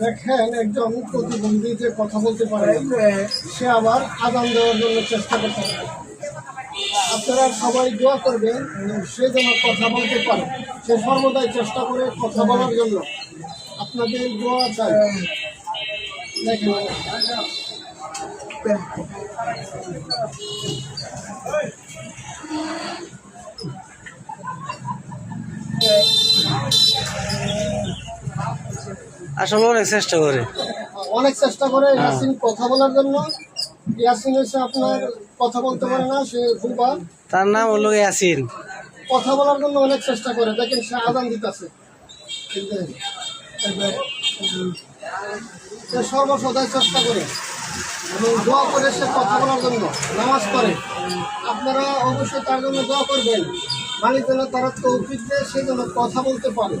দেখেন একজন প্রতিবন্ধী যে কথা বলতে পারে, সে আবার আদান দেওয়ার জন্য চেষ্টা করতে পারে। আপনারা সবাই দোয়া করবেন সে যেন কথা বলতে পারে। সে সর্বদাই চেষ্টা করে কথা বলার জন্য। আপনাদের দোয়া চাই। দেখেন আসলে অনেক চেষ্টা করে। অনেক চেষ্টা করে ইয়াসিন কথা বলার জন্য। ইয়াসিন হচ্ছে আপনার কথা বলতে পারে না সে বুবা তার নাম হলো ইয়াসিন। কথা বলার জন্য অনেক চেষ্টা করে। দেখেন সে আদান দিতেছে। সে সর্বসদাই চেষ্টা করে। এবং দোয়া করে সে কথা বলার জন্য নামাজ পড়ে। আপনারা অবশ্যই তার জন্য দোয়া করবেন। মানে যেন তারা তৌফিক দেয়, সে যেন কথা বলতে পারে।